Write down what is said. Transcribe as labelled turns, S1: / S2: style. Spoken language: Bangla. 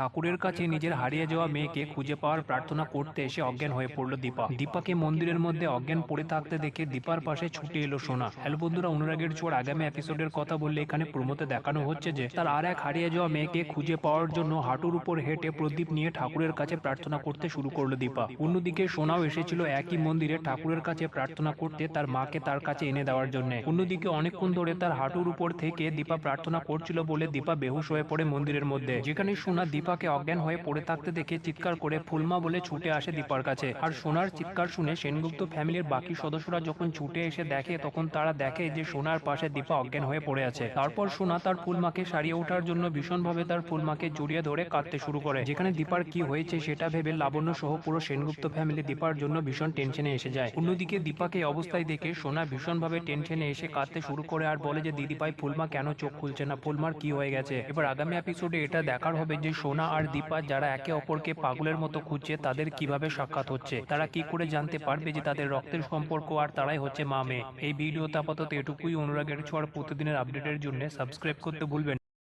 S1: ঠাকুরের কাছে নিজের হারিয়ে যাওয়া মেয়েকে খুঁজে পাওয়ার প্রার্থনা করতে এসে অজ্ঞান হয়ে পড়ল দীপা। দীপাকে মন্দিরের মধ্যে অজ্ঞান পড়ে থাকতে দেখে দীপার পাশে ছুটে এলো সোনা। হ্যালো বন্ধুরা, অনুরাগের চোর আগামী এপিসোডের কথা বললে এখানে প্রমোতে দেখানো হচ্ছে যে, তার আর এক হারিয়ে যাওয়া মেয়েকে খুঁজে পাওয়ার জন্য হাঁটুর উপর হেঁটে প্রদীপ নিয়ে ঠাকুরের কাছে প্রার্থনা করতে শুরু করল দীপা। অন্যদিকে সোনাও এসেছিল একই মন্দিরে ঠাকুরের কাছে প্রার্থনা করতে তার মাকে তার কাছে এনে দেওয়ার জন্য। অন্যদিকে অনেকক্ষণ ধরে তার হাঁটুর উপর থেকে দীপা প্রার্থনা করছিল বলে দীপা বেহুশ হয়ে পড়ে মন্দিরের মধ্যে। যেখানে সোনা দীপাকে অজ্ঞান হয়ে পড়ে থাকতে দেখে চিৎকার করে ফুলমা বলে ছুটে আসে দীপার কাছে। আর সোনার চিৎকার শুনে সেনগুপ্ত ফ্যামিলির বাকি সদস্যরা যখন ছুটে এসে দেখে, তখন তারা দেখে যে সোনার পাশে দীপা অজ্ঞান হয়ে পড়ে আছে। তারপর সোনা তার ফুলমাকে সারিয়ে ওঠার জন্য ভীষণভাবে তার ফুলমাকে জড়িয়ে ধরে কাঁদতে শুরু করে। যেখানে দীপার কি হয়েছে সেটা ভেবে লাবণ্য সহ পুরো সেনগুপ্ত ফ্যামিলি দীপার জন্য ভীষণ টেনশনে এসে যায়। অন্যদিকে দীপাকে অবস্থায় দেখে সোনা ভীষণভাবে টেনশনে এসে কাঁদতে শুরু করে আর বলে যে দিদি ভাই ফুলমা কেন চোখ খুলছে না? ফুলমার কি হয়ে গেছে? এবার আগামী এপিসোডে এটা দেখার হবে যে সোনা আর দীপা যারা একে অপরকে পাগলের মতো খুঁজছে, তাদের কীভাবে সাক্ষাৎ হচ্ছে? তারা কি করে জানতে পারবে যে তাদের রক্তের সম্পর্ক আর তারাই হচ্ছে মা মেয়ে এই ভিডিওতে আপাতত এটুকুই। অনুরাগের ছোঁয়ার প্রতিদিনের আপডেটের জন্য সাবস্ক্রাইব করতে ভুলবেন